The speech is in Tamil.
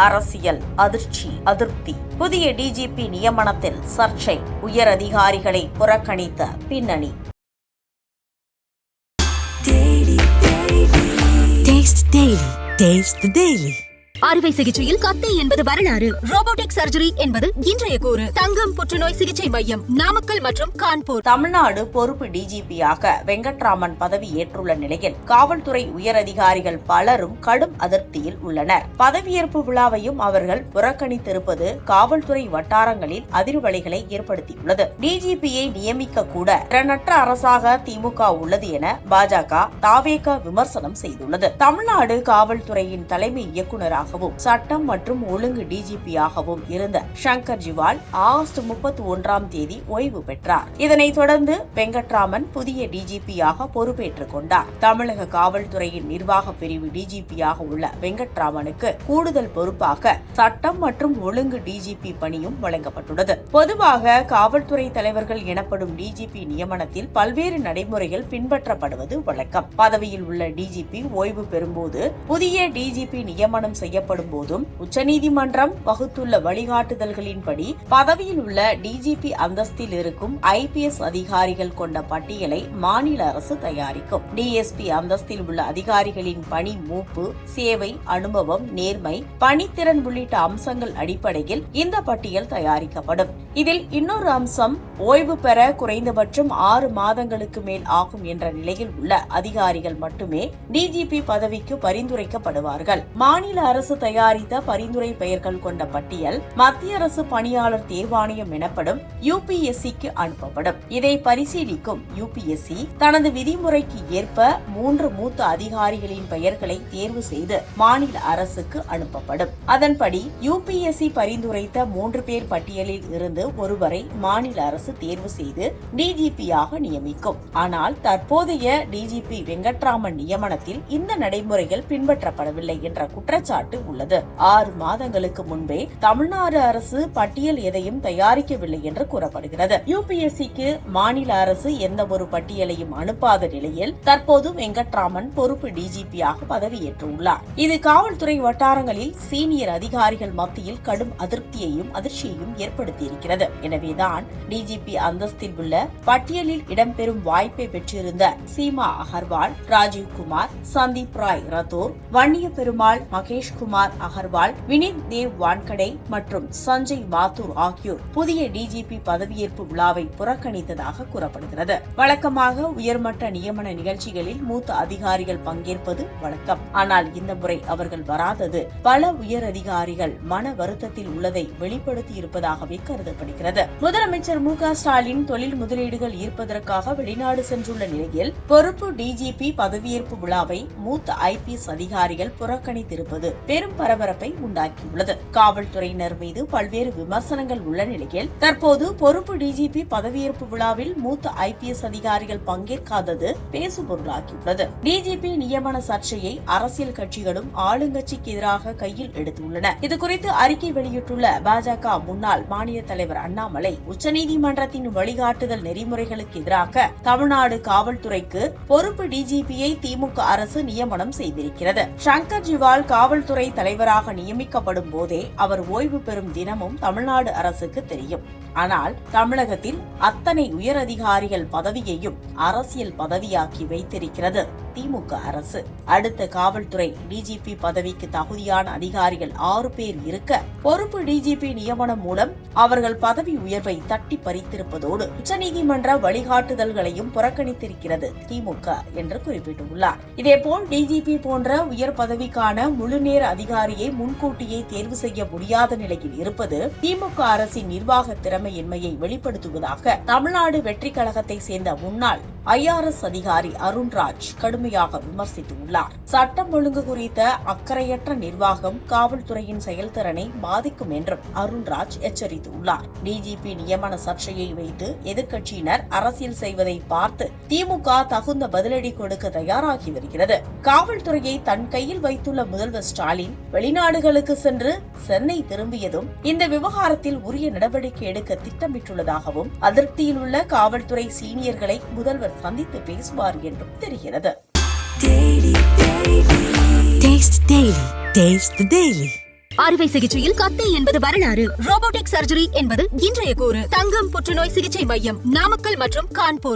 அரசியல் அதிர்ச்சி அதிருப்தி புதிய டிஜிபி நியமனத்தில் சர்ச்சை உயர் அதிகாரிகளை புறக்கணித்த பின்னணி Taste Daily. Taste the Daily. அறுவை சிகிச்சையில் கத்தை என்பது வரலாறு. ரோபோட்டிக் சர்ஜரி என்பது இன்றைய கூறு. தங்கம் புற்றுநோய் சிகிச்சை மையம் நாமக்கல் மற்றும் கான்பூர். தமிழ்நாடு பொறுப்பு டிஜிபியாக வெங்கட்ராமன் பதவி ஏற்றுள்ள நிலையில் காவல்துறை உயரதிகாரிகள் பலரும் கடும் அதிருப்தியில் உள்ளனர். பதவியேற்பு விழாவையும் அவர்கள் புறக்கணித்திருப்பது காவல்துறை வட்டாரங்களில் அதிர்வலைகளை ஏற்படுத்தியுள்ளது. டிஜிபியை நியமிக்க கூட திறனற்ற அரசாக திமுக உள்ளது என பாஜக தாவேக விமர்சனம் செய்துள்ளது. தமிழ்நாடு காவல்துறையின் தலைமை இயக்குநராகவும் சட்டம் மற்றும் ஒழுங்கு டிஜிபியாகவும் இருந்த சங்கர் ஜிவால் ஆகஸ்ட் முப்பத்தி ஒன்றாம் தேதி ஓய்வு பெற்றார். இதனைத் தொடர்ந்து வெங்கட்ராமன் புதிய டிஜிபியாக பொறுப்பேற்றுக் கொண்டார். தமிழக காவல்துறையின் நிர்வாக பிரிவு டிஜிபியாக உள்ள வெங்கட்ராமனுக்கு கூடுதல் பொறுப்பாக சட்டம் மற்றும் ஒழுங்கு டிஜிபி பணியும் வழங்கப்பட்டுள்ளது. பொதுவாக காவல்துறை தலைவர்கள் எனப்படும் டிஜிபி நியமனத்தில் பல்வேறு நடைமுறைகள் பின்பற்றப்படுவது வழக்கம். பதவியில் உள்ள டிஜிபி ஓய்வு பெறும்போது புதிய டிஜிபி நியமனம் செய்ய செய்யப்படும் போதும் உச்சநீதிமன்றம் வகுத்துள்ள வழிகாட்டுதல்களின்படி பதவியில் உள்ள டிஜிபி அந்தஸ்தில் இருக்கும் ஐபிஎஸ் அதிகாரிகள் கொண்ட பட்டியலை மாநில அரசு தயாரிக்கும். டிஎஸ்பி அந்தஸ்தில் உள்ள அதிகாரிகளின் பணி மூப்பு சேவை அனுபவம் நேர்மை பணித்திறன் உள்ளிட்ட அம்சங்கள் அடிப்படையில் இந்த பட்டியல் தயாரிக்கப்படும். இதில் இன்னொரு அம்சம் ஓய்வு பெற குறைந்தபட்சம் ஆறு மாதங்களுக்கு மேல் ஆகும் என்ற நிலையில் உள்ள அதிகாரிகள் மட்டுமே டிஜிபி பதவிக்கு பரிந்துரைக்கப்படுவார்கள். மாநில அரசு அரசு தயாரித்த பரிந்துரை பெயர்கள் கொண்ட பட்டியல் மத்திய அரசு பணியாளர் தேர்வாணையம் எனப்படும் யுபிஎஸ்சிக்கு அனுப்பப்படும். இதை பரிசீலிக்கும் யுபிஎஸ்சி தனது விதிமுறைக்கு ஏற்ப மூன்று மூத்த அதிகாரிகளின் பெயர்களை தேர்வு செய்து மாநில அரசுக்கு அனுப்பப்படும். அதன்படி யுபிஎஸ்சி பரிந்துரைத்த மூன்று பேர் பட்டியலில் இருந்து ஒருவரை மாநில அரசு தேர்வு செய்து டிஜிபியாக நியமிக்கும். ஆனால் தற்போதைய டிஜிபி வெங்கட்ராமன் நியமனத்தில் இந்த நடைமுறைகள் பின்பற்றப்படவில்லை என்ற குற்றச்சாட்டு உள்ளது. ஆறு மாதங்களுக்கு முன்பே தமிழ்நாடு அரசு பட்டியல் எதையும் தயாரிக்கவில்லை என்று கூறப்படுகிறது. யுபிஎஸ்சிக்கு மாநில அரசு எந்த ஒரு பட்டியலையும் அனுப்பாத நிலையில் தற்போது வெங்கட்ராமன் பொறுப்பு டிஜிபியாக பதவியேற்றுள்ளார். இது காவல்துறை வட்டாரங்களில் சீனியர் அதிகாரிகள் மத்தியில் கடும் அதிருப்தியையும் அதிர்ச்சியையும் ஏற்படுத்தியிருக்கிறது. எனவேதான் டிஜிபி அந்தஸ்தில் உள்ள பட்டியலில் இடம்பெறும் வாய்ப்பை பெற்றிருந்த சீமா அகர்வால் ராஜீவ் குமார் சந்தீப் ராய் ரத்தோர் வன்னிய பெருமாள் மகேஷ்குமார் அகர்வால் வினித் தேவ் வான்கடே மற்றும் சஞ்சய் மாத்தூர் ஆகியோர் புதிய டிஜிபி பதவியேற்பு விழாவை புறக்கணித்ததாக கூறப்படுகிறது. வழக்கமாக உயர்மட்ட நியமன நிகழ்ச்சிகளில் மூத்த அதிகாரிகள் பங்கேற்பது வழக்கம். ஆனால் இந்த முறை அவர்கள் வராதது பல உயர் அதிகாரிகள் மன வருத்தத்தில் உள்ளதை வெளிப்படுத்தி இருப்பதாகவே கருதப்படுகிறது. முதலமைச்சர் மு ஸ்டாலின் தொழில் முதலீடுகள் ஈர்ப்பதற்காக வெளிநாடு சென்றுள்ள நிலையில் பொறுப்பு டிஜிபி பதவியேற்பு விழாவை மூத்த ஐபிஎஸ் அதிகாரிகள் புறக்கணித்திருப்பது பெரும் பரபரப்பை உண்டாக்கியுள்ளது. காவல்துறையினர் மீது பல்வேறு விமர்சனங்கள் உள்ள நிலையில் தற்போது பொறுப்பு டிஜிபி பதவியேற்பு விழாவில் மூத்த ஐபிஎஸ் அதிகாரிகள் பங்கேற்காதது பேசுபொருளாகியுள்ளது. டிஜிபி நியமன சர்ச்சையை அரசியல் கட்சிகளும் ஆளுங்கட்சிக்கு எதிராக கையில் எடுத்துள்ளன. இதுகுறித்து அறிக்கை வெளியிட்டுள்ள பாஜக முன்னாள் மாநில தலைவர் அண்ணாமலை உச்சநீதிமன்றத்தின் வழிகாட்டுதல் நெறிமுறைகளுக்கு எதிராக தமிழ்நாடு காவல்துறைக்கு பொறுப்பு டிஜிபியை திமுக அரசு நியமனம் செய்திருக்கிறது. சங்கர் ஜிவால் காவல்துறை தலைவராக நியமிக்கப்படும் போதே அவர் ஓய்வு பெறும் தினமும் தமிழ்நாடு அரசுக்கு தெரியும். ஆனால் தமிழகத்தில் அத்தனை உயர் அதிகாரிகள் பதவியையும் அரசியல் பதவியாக்கி வைத்திருக்கிறது. திமுக அரசு. அடுத்த காவல்துறை டிஜிபி பதவிக்கு தகுதியான அதிகாரிகள் ஆறு பேர் இருக்க பொறுப்பு டிஜிபி நியமனம் மூலம் அவர்கள் பதவி உயர்வை தட்டி பறித்திருப்பதோடு உச்சநீதிமன்ற வழிகாட்டுதல்களையும் புறக்கணித்திருக்கிறது திமுக என்று குறிப்பிட்டுள்ளார். இதேபோல் டிஜிபி போன்ற உயர் பதவிக்கான முழுநேர அதிகாரியை முன்கூட்டியே தேர்வு செய்ய முடியாத நிலையில் இருப்பது திமுக அரசின் நிர்வாக திறமை திறமையின்மையை வெளிப்படுத்துவதாக தமிழ்நாடு வெற்றி கழகத்தை சேர்ந்த முன்னாள் ஐஆர்எஸ் அதிகாரி அருண்ராஜ் கடுமையாக விமர்சித்துள்ளார். சட்டம் ஒழுங்கு குறித்த அக்கறையற்ற நிர்வாகம் காவல்துறையின் செயல்திறனை பாதிக்கும் என்றும் அருண்ராஜ் எச்சரித்துள்ளார். டிஜிபி நியமன சர்ச்சையை வைத்து எதிர்க்கட்சியினர் அரசியல் செய்வதை பார்த்து திமுக தகுந்த பதிலடி கொடுக்க தயாராகி வருகிறது. காவல்துறையை தன் கையில் வைத்துள்ள முதல்வர் ஸ்டாலின் வெளிநாடுகளுக்கு சென்று சென்னை திரும்பியதும் இந்த விவகாரத்தில் உரிய நடவடிக்கை எடுக்க திட்டமிட்டுள்ளதாகவும் அதிருப்தியில் உள்ள காவல்துறை சீனியர்களை முதல்வர் சந்தித்து பேசுவார் என்றும் தெரிகிறது. அறுவை சிகிச்சையில் கத்தை என்பது வரலாறு. ரோபோட்டிக் சர்ஜரி என்பது இன்றைய கூறு. தங்கம் புற்றுநோய் சிகிச்சை மையம் நாமக்கல் மற்றும் கான்பூர்.